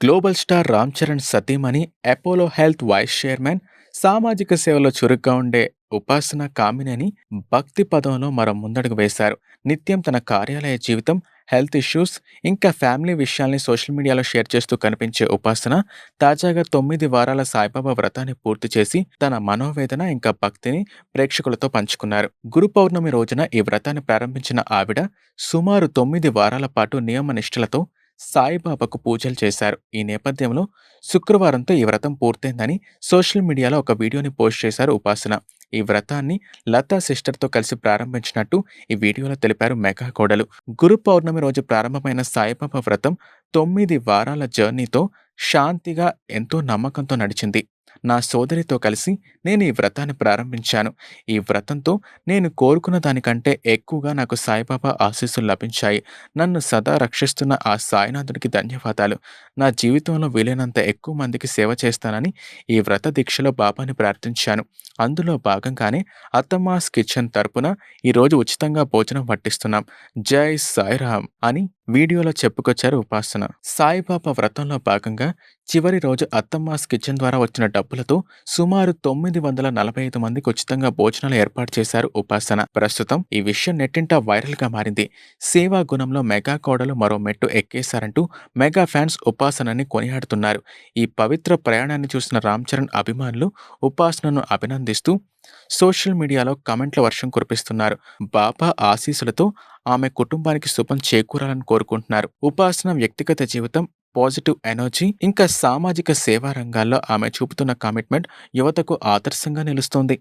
Global star Ram Charan సతీమణి Apollo health wise chairman సామాజిక సేవలో చురుగ్గా ఉండే ఉపాసన కామినేని భక్తి పదంలో మరో ముందడుగు వేశారు. నిత్యం తన కార్యాలయ జీవితం హెల్త్ ఇష్యూస్ ఇంకా ఫ్యామిలీ విషయాల్ని సోషల్ మీడియాలో షేర్ చేస్తూ కనిపించే ఉపాసన తాజాగా తొమ్మిది వారాల సాయిబాబా వ్రతాన్ని పూర్తి చేసి తన మనోవేదన ఇంకా భక్తిని ప్రేక్షకులతో పంచుకున్నారు. గురు పౌర్ణమి రోజున ఈ వ్రతాన్ని ప్రారంభించిన ఆవిడ సుమారు తొమ్మిది వారాల పాటు నియమ నిష్ఠలతో సాయిబాబాకు పూజలు చేశారు. ఈ నేపథ్యంలో శుక్రవారంతో ఈ వ్రతం పూర్తయిందని సోషల్ మీడియాలో ఒక వీడియోని పోస్ట్ చేశారు ఉపాసన. ఈ వ్రతాన్ని లతా సిస్టర్తో కలిసి ప్రారంభించినట్టు ఈ వీడియోలో తెలిపారు మెగా కోడలు. గురు పౌర్ణమి రోజు ప్రారంభమైన సాయిబాబా వ్రతం తొమ్మిది వారాల జర్నీతో శాంతిగా ఎంతో నమ్మకంతో నడిచింది. నా సోదరితో కలిసి నేను ఈ వ్రతాన్ని ప్రారంభించాను. ఈ వ్రతంతో నేను కోరుకున్న దానికంటే ఎక్కువగా నాకు సాయిబాబా ఆశీస్సులు లభించాయి. నన్ను సదా రక్షిస్తున్న ఆ సాయినాథుడికి ధన్యవాదాలు. నా జీవితంలో వీలైనంత ఎక్కువ మందికి సేవ చేస్తానని ఈ వ్రత దీక్షలో బాబాని ప్రార్థించాను. అందులో భాగంగానే అత్తమ్మాస్ కిచెన్ తరపున ఈరోజు ఉచితంగా భోజనం పట్టిస్తున్నాం జై సాయిరామ్ అని వీడియోలో చెప్పుకొచ్చారు ఉపాసన. సాయిబాబా వ్రతంలో భాగంగా చివరి రోజు అత్తమ్మాస్ కిచెన్ ద్వారా వచ్చిన డబ్బులతో సుమారు తొమ్మిది వందల నలభై ఐదు మందికి ఉచితంగా భోజనాలు ఏర్పాటు చేశారు ఉపాసన. ప్రస్తుతం ఈ విషయం నెట్టింట వైరల్గా మారింది. సేవా గుణంలో మెగా కోడలు మరో మెట్టు ఎక్కేశారంటూ మెగా ఫ్యాన్స్ ఉపాసనని కొనియాడుతున్నారు. ఈ పవిత్ర ప్రయాణాన్ని చూసిన రామ్ చరణ్ అభిమానులు ఉపాసనను అభినందిస్తూ సోషల్ మీడియాలో కమెంట్ల వర్షం కురిపిస్తున్నారు. బాబా ఆశీస్సులతో ఆమె కుటుంబానికి శుభం చేకూరాలని కోరుకుంటున్నారు. ఉపాసన వ్యక్తిగత జీవితం పాజిటివ్ ఎనర్జీ ఇంకా సామాజిక సేవా రంగాల్లో ఆమె చూపుతున్న కమిట్మెంట్ యువతకు ఆదర్శంగా నిలుస్తోంది.